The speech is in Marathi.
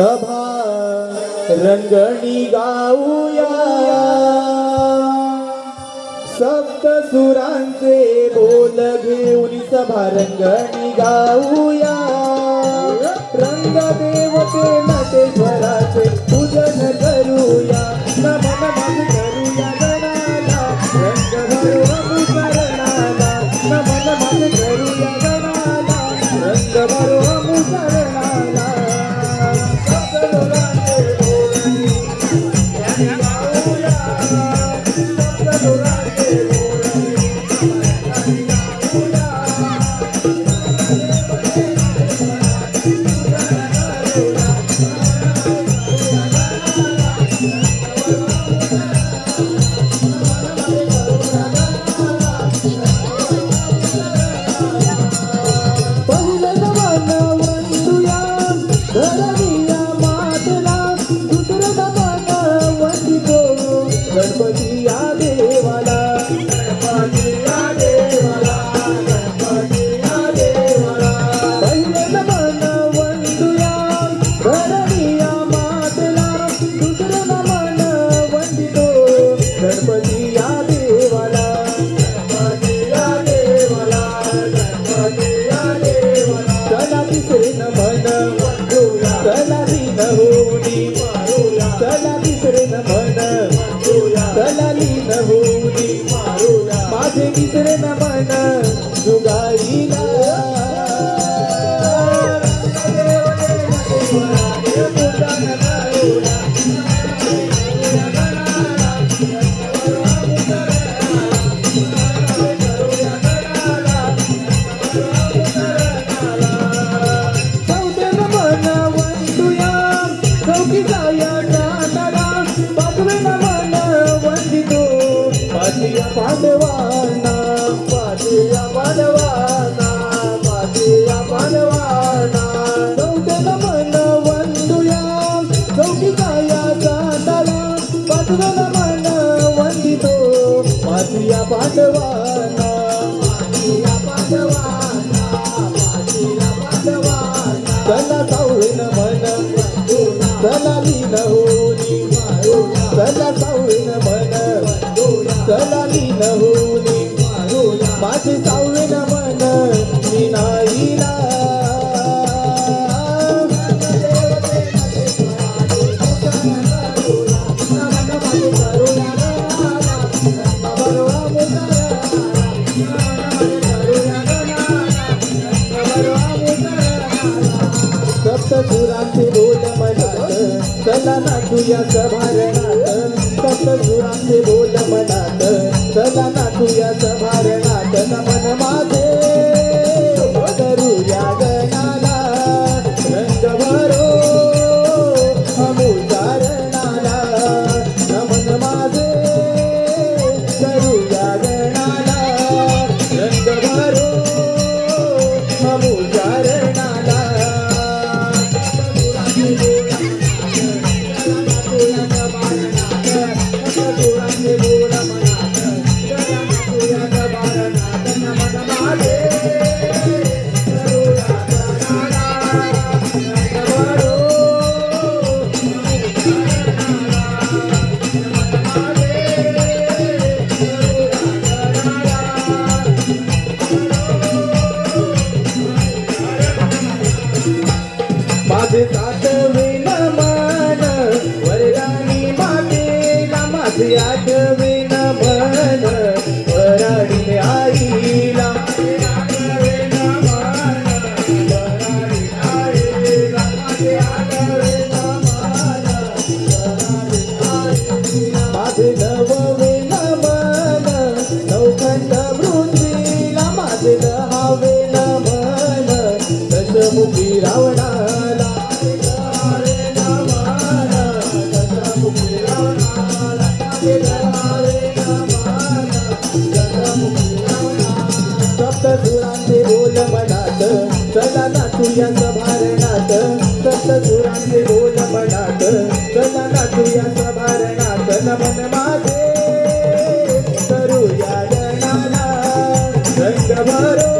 सभा रंगणी गाऊया. सप्त सुरांचे बोल घेऊन सभा रंगणी गाऊया. सप्त तिसरे न मन चला लीन होनी चला तिसरे न मन चला लीन होनी माझे तिसरे न पाचया पांडवांना पाचया पांडवांना पाचया पांडवांना. चौथ्यानं मन वंदुया चौकीचा जाणारा पाचवेनं मन वंदितो चला मन चला लीन होनी चला चला लीन होली माझे सावळीन मन मी नाहीला. सप्तसुरांचे बोल मनात चला ना तुझ्या सभारणात Siyaka Vi मनात चला नाचूया सभारणात सुरांचे बोल मनात. चला नाचूया सभारणात नमन माझे. करूया गणाला रंग भरो.